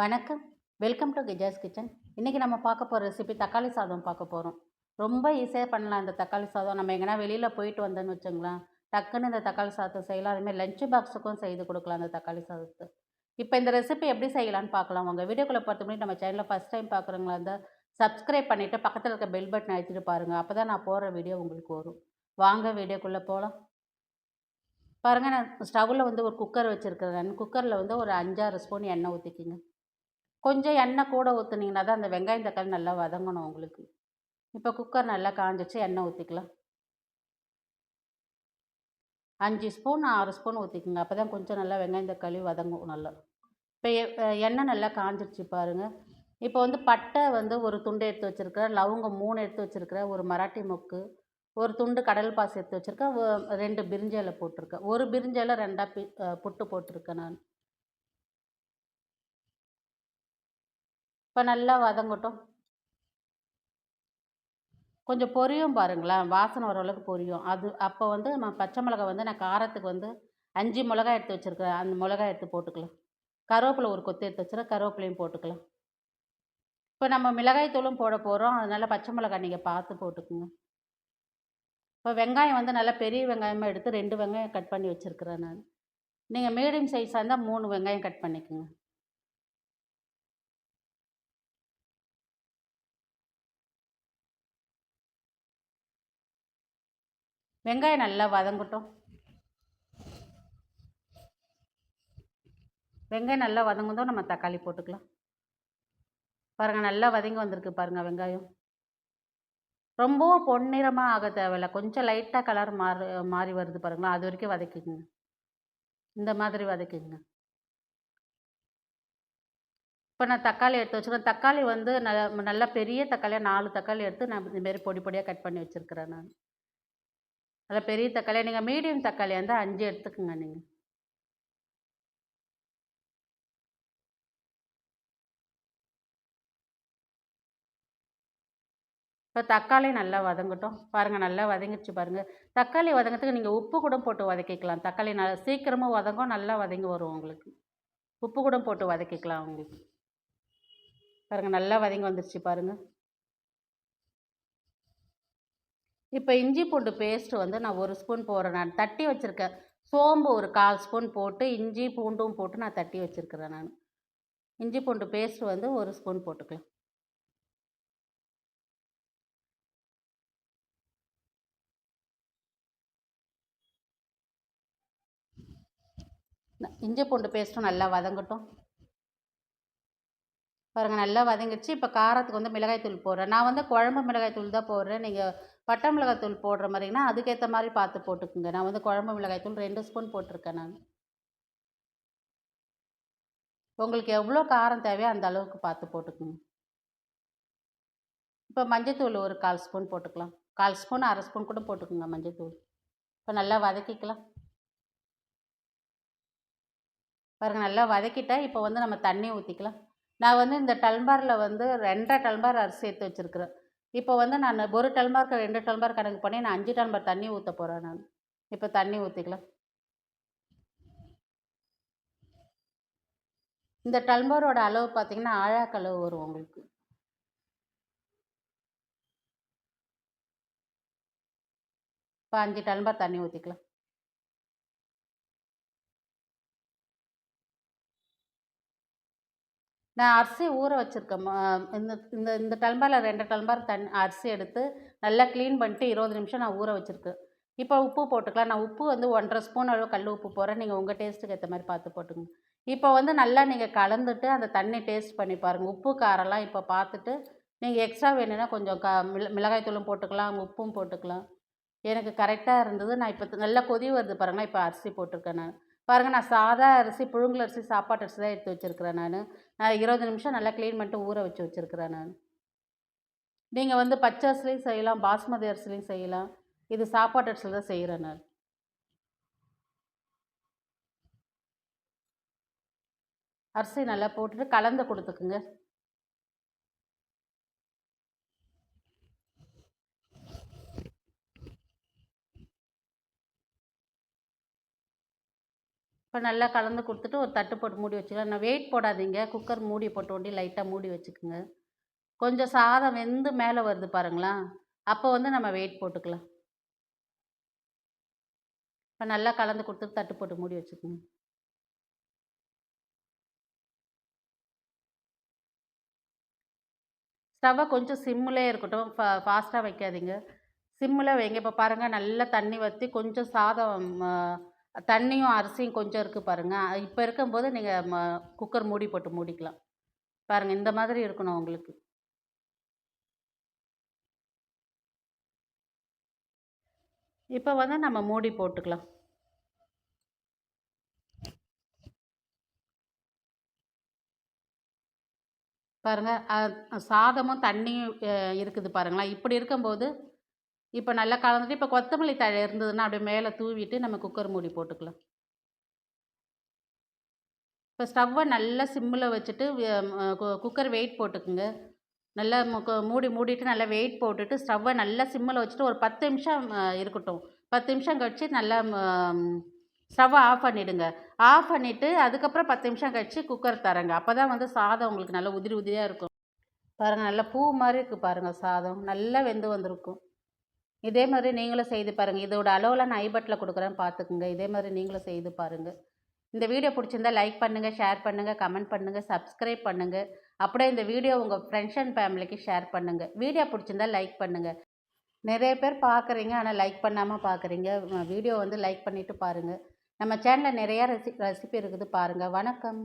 வணக்கம். Welcome to கிஜாஸ் kitchen இன்றைக்கி நம்ம பார்க்க போகிற ரெசிபி தக்காளி சாதம் பார்க்க போகிறோம் ரொம்ப ஈஸியாக பண்ணலாம் இந்த தக்காளி சாதம். நம்ம எங்கன்னா வெளியில் போயிட்டு வந்தோன்னு வச்சுங்களேன் டக்குன்னு இந்த தக்காளி சாதத்தை செய்யலாம். அதுமாதிரி லஞ்ச் பாக்ஸுக்கும் செய்து கொடுக்கலாம் அந்த தக்காளி சாதத்தை. இப்போ இந்த ரெசிபி எப்படி செய்யலாம்னு பார்க்கலாம். உங்கள் வீடியோக்குள்ளே பார்த்து முன்னாடி நம்ம சேனலில் ஃபஸ்ட் டைம் பார்க்குறவங்களா இருந்தால் சப்ஸ்கிரைப் பண்ணிவிட்டு பக்கத்தில் இருக்க பெல் பட்டன் அழுத்திட்டு பாருங்கள் அப்போ தான் நான் போடுற வீடியோ உங்களுக்கு வரும். வாங்க வீடியோக்குள்ளே போகலாம் பாருங்கள் நான் ஸ்டவ்வில் வந்து ஒரு குக்கர் வச்சுருக்கிறேன். குக்கரில் வந்து ஒரு அஞ்சாறு ஸ்பூன் எண்ணெய் ஊற்றிக்கிங்க கொஞ்சம் எண்ணெய் கூட ஊற்றுனீங்கன்னா தான் அந்த வெங்காயம் தக்காளி நல்லா வதங்கணும் உங்களுக்கு. இப்போ குக்கர் நல்லா காஞ்சிச்சு எண்ணெய் ஊற்றிக்கலாம் அஞ்சு ஸ்பூன் ஆறு ஸ்பூன் ஊற்றிக்குங்க அப்போ தான் கொஞ்சம் நல்லா வெங்காயம் தக்காளி வதங்கும் நல்லா. இப்போ எண்ணெய் நல்லா காஞ்சிருச்சு பாருங்கள் இப்போ வந்து பட்டை வந்து ஒரு துண்டு எடுத்து வச்சுருக்கிறேன். லவங்கம் மூணு எடுத்து வச்சுருக்கிறேன். ஒரு மராட்டி மொக்கு ஒரு துண்டு கடல் பாசி எடுத்து வச்சுருக்கேன். ரெண்டு பிரிஞ்சலை போட்டிருக்கேன். ஒரு பிரிஞ்சலை ரெண்டாக பி புட்டு போட்டிருக்கேன் நான். இப்போ நல்லா வதங்கட்டும். கொஞ்சம் பொரியும் பாருங்களேன். வாசனை வர அளவுக்கு பொரியும். அது அப்போ வந்து நம்ம பச்சை மிளகா வந்து நான் காரத்துக்கு வந்து அஞ்சு மிளகாய் எடுத்து வச்சுருக்கேன் அந்த மிளகாய் எடுத்து போட்டுக்கலாம். கருவேப்பிலை ஒரு கொத்து எடுத்து வச்சுருக்கேன் கருவேப்பிலையும் போட்டுக்கலாம். இப்போ நம்ம மிளகாய் தூளும் போட போகிறோம் அதனால் பச்சை மிளகாய் நீங்கள் பார்த்து போட்டுக்குங்க. இப்போ வெங்காயம் வந்து நல்லா பெரிய வெங்காயமாக எடுத்து ரெண்டு வெங்காயம் கட் பண்ணி வச்சுருக்கிறேன் நான். நீங்கள் மீடியம் சைஸாக இருந்தால் மூணு வெங்காயம் கட் பண்ணிக்கோங்க. வெங்காயம் நல்லா வதங்கட்டும். வெங்காயம் நல்லா வதங்குதோ நம்ம தக்காளி போட்டுக்கலாம். பாருங்கள் நல்லா வதங்கி வந்திருக்கு பாருங்கள் வெங்காயம். ரொம்பவும் பொன்னிறமாக ஆக தேவையில்ல. கொஞ்சம் லைட்டாக கலர் மாறி மாறி வருது பாருங்களா அது வரைக்கும் வதக்கிக்குங்க. இந்த மாதிரி வதக்கிக்குங்க. இப்போ நான் தக்காளி எடுத்து வச்சுருக்கேன். தக்காளி வந்து நல்ல நல்லா பெரிய தக்காளியாக நாலு தக்காளி எடுத்து நான் இந்தமாரி பொடி பொடியாக கட் பண்ணி வச்சுருக்கிறேன் நான். அதில் பெரிய தக்காளி நீங்கள் மீடியம் தக்காளியாக இருந்தால் அஞ்சு எடுத்துக்கோங்க நீங்கள் இப்போ தக்காளி நல்லா வதங்கட்டும். பாருங்கள் நல்லா வதங்கிடுச்சு பாருங்கள் தக்காளி வதங்கிறதுக்கு நீங்கள் உப்பு கூட போட்டு வதக்கிக்கலாம். தக்காளி நல்லா சீக்கிரமாக வதங்கும் நல்லா வதங்கி வரும் உங்களுக்கு. உப்பு கூட போட்டு வதக்கிக்கலாம் உங்களுக்கு. பாருங்கள் நல்லா வதங்கி வந்துடுச்சு பாருங்கள் இப்போ இஞ்சி பூண்டு பேஸ்ட்டு வந்து நான் ஒரு ஸ்பூன் போடுறேன். நான் தட்டி வச்சுருக்கேன். சோம்பு ஒரு கால் ஸ்பூன் போட்டு இஞ்சி பூண்டும் போட்டு நான் தட்டி வச்சுருக்கிறேன் நான். இஞ்சி பூண்டு பேஸ்ட்டு வந்து ஒரு ஸ்பூன் போட்டுக்கலாம். இஞ்சி பூண்டு பேஸ்ட்டும் நல்லா வதங்கட்டும். பாருங்கள் நல்லா வதங்கிடுச்சு. இப்போ காரத்துக்கு வந்து மிளகாய்த்தூள் போடுறேன். நான் வந்து குழம்பு மிளகாய் தூள் தான் போடுறேன். நீங்கள் பட்டை மிளகாய்த்தூள் போடுற மாதிரிங்கன்னா அதுக்கேற்ற மாதிரி பார்த்து போட்டுக்குங்க. நான் வந்து குழம்பு மிளகாய்த்தூள் ரெண்டு ஸ்பூன் போட்டிருக்கேன் நான். உங்களுக்கு எவ்வளோ காரம் தேவையோ அந்த அளவுக்கு பார்த்து போட்டுக்குங்க. இப்போ மஞ்சத்தூள் ஒரு கால் ஸ்பூன் போட்டுக்கலாம். கால் ஸ்பூன் அரை ஸ்பூன் கூட போட்டுக்குங்க மஞ்சத்தூள். இப்போ நல்லா வதக்கிக்கலாம். பாருங்கள் நல்லா வதக்கிட்டேன் இப்போ வந்து நம்ம தண்ணி ஊற்றிக்கலாம் நான் வந்து இந்த டல்பாரில் வந்து ரெண்டரை டல்பார் அரிசி எடுத்து வச்சுருக்குறேன். இப்போ வந்து நான் ஒரு டல்மார்க் ரெண்டு டல்மார்க் கணக்கு பண்ணி நான் அஞ்சு டல்பார் தண்ணி ஊற்ற போகிறேன் நான். இப்போ தண்ணி ஊற்றிக்கலாம் இந்த டல்மாரோட அளவு பார்த்திங்கன்னா ஆழாக்களவு வரும் உங்களுக்கு. இப்போ அஞ்சு டல்மார் தண்ணி ஊற்றிக்கலாம் நான் அரிசி ஊற வச்சுருக்கேன். இந்த இந்த இந்த டல்பாரில் ரெண்டு டம்பார் தண்ணி அரிசி எடுத்து நல்லா க்ளீன் பண்ணிட்டு இருபது நிமிஷம் நான் ஊற வச்சுருக்கேன். இப்போ உப்பு போட்டுக்கலாம். நான் உப்பு வந்து ஒன்றரை ஸ்பூன் அளவு கல் உப்பு போடுறேன். நீங்கள் உங்கள் டேஸ்ட்டுக்கு ஏற்ற மாதிரி பார்த்து போட்டுக்கோங்க. இப்போ வந்து நல்லா நீங்கள் கலந்துட்டு அந்த தண்ணி டேஸ்ட் பண்ணி பாருங்கள் உப்பு காரெல்லாம் இப்போ பார்த்துட்டு நீங்கள் எக்ஸ்ட்ரா வேணும்னா கொஞ்சம் க மிள மிளகாய் தூளும் போட்டுக்கலாம். உப்பும் போட்டுக்கலாம். எனக்கு கரெக்டாக இருந்தது. நான் இப்போ நல்லா கொதி வருது பாருங்கள் இப்போ அரிசி போட்டிருக்கேன் நான். பாருங்கள் நான் சாதா அரிசி புழுங்கல் அரிசி சாப்பாட்டு அரிசி தான் எடுத்து வச்சுருக்கிறேன் நான். இருபது நிமிஷம் நல்லா க்ளீன் பண்ணிட்டு ஊற வச்சு வச்சுருக்கிறேன் நான். நீங்கள் வந்து பச்சை அரிசிலையும் செய்யலாம் பாஸ்மதி அரிசிலையும் செய்யலாம். இது சாப்பாட்டு அரிசியில் தான் செய்கிறேன் நான். அரிசி நல்லா போட்டுட்டு கலந்து கொடுத்துக்குங்க. இப்போ நல்லா கலந்து கொடுத்துட்டு ஒரு தட்டு போட்டு மூடி வச்சுக்கலாம். நான் வெயிட் போடாதீங்க. குக்கர் மூடி போட்டு ஒண்டி லைட்டாக மூடி வச்சுக்கோங்க. கொஞ்சம் சாதம் வெந்து மேலே வருது பாருங்களேன். அப்போ வந்து நம்ம வெயிட் போட்டுக்கலாம். இப்போ நல்லா கலந்து கொடுத்துட்டு தட்டு போட்டு மூடி வச்சுக்கோங்க. ஸ்டவ்வை கொஞ்சம் சிம்மிலே இருக்கட்டும். ஃபா ஃபாஸ்ட்டாக வைக்காதீங்க. சிம்மில் வைங்க. இப்போ பாருங்கள் நல்லா தண்ணி வற்றி கொஞ்சம் சாதம் தண்ணியும் அரிசியும் கொஞ்சம் இருக்குது பாருங்கள் இப்போ இருக்கும்போது நீங்கள் ம குக்கர் மூடி போட்டு மூடிக்கலாம். பாருங்கள் இந்த மாதிரி இருக்கணும் உங்களுக்கு. இப்போ வந்து நம்ம மூடி போட்டுக்கலாம். பாருங்கள் சாதமும் தண்ணியும் இருக்குது பாருங்களேன். இப்படி இருக்கும்போது இப்போ நல்லா கலந்துட்டு இப்போ கொத்தமல்லி தழை இருந்ததுன்னா அப்படியே மேலே தூவிட்டு நம்ம குக்கர் மூடி போட்டுக்கலாம். இப்போ ஸ்டவ்வை நல்லா சிம்மில் வச்சுட்டு குக்கர் வெயிட் போட்டுக்குங்க. நல்லா மூடி மூடிட்டு நல்லா வெயிட் போட்டுட்டு ஸ்டவ்வை நல்லா சிம்மில் வச்சுட்டு ஒரு பத்து நிமிஷம் இருக்கட்டும். பத்து நிமிஷம் கழிச்சு நல்லா ஸ்டவ்வை ஆஃப் பண்ணிவிடுங்க ஆஃப் பண்ணிவிட்டு அதுக்கப்புறம் பத்து நிமிஷம் கழிச்சு குக்கர் தரங்க. அப்போ தான் வந்து சாதம் உங்களுக்கு நல்லா உதிரி உதிரியாக இருக்கும். பாருங்கள் நல்லா பூ மாதிரி இருக்குது பாருங்கள் சாதம். நல்லா வெந்து வந்திருக்கும். இதே மாதிரி நீங்களும் செய்து பாருங்கள் இதோட அளவில் நான் ஐபட்டில் கொடுக்குறேன். பார்த்துக்குங்க. இதே மாதிரி நீங்களும் செய்து பாருங்கள் இந்த வீடியோ பிடிச்சிருந்தா லைக் பண்ணுங்கள் ஷேர் பண்ணுங்கள் கமெண்ட் பண்ணுங்கள் சப்ஸ்கிரைப் பண்ணுங்கள் அப்படியே இந்த வீடியோ உங்கள் ஃப்ரெண்ட்ஸ் அண்ட் ஃபேமிலிக்கு ஷேர் பண்ணுங்கள் வீடியோ பிடிச்சிருந்தா லைக் பண்ணுங்கள் நிறைய பேர் பார்க்குறீங்க ஆனால் லைக் பண்ணாமல் பார்க்குறீங்க. வீடியோ வந்து லைக் பண்ணிவிட்டு பாருங்கள் நம்ம சேனலில் நிறையா ரெசி ரெசிபி இருக்குது பாருங்கள் வணக்கம்.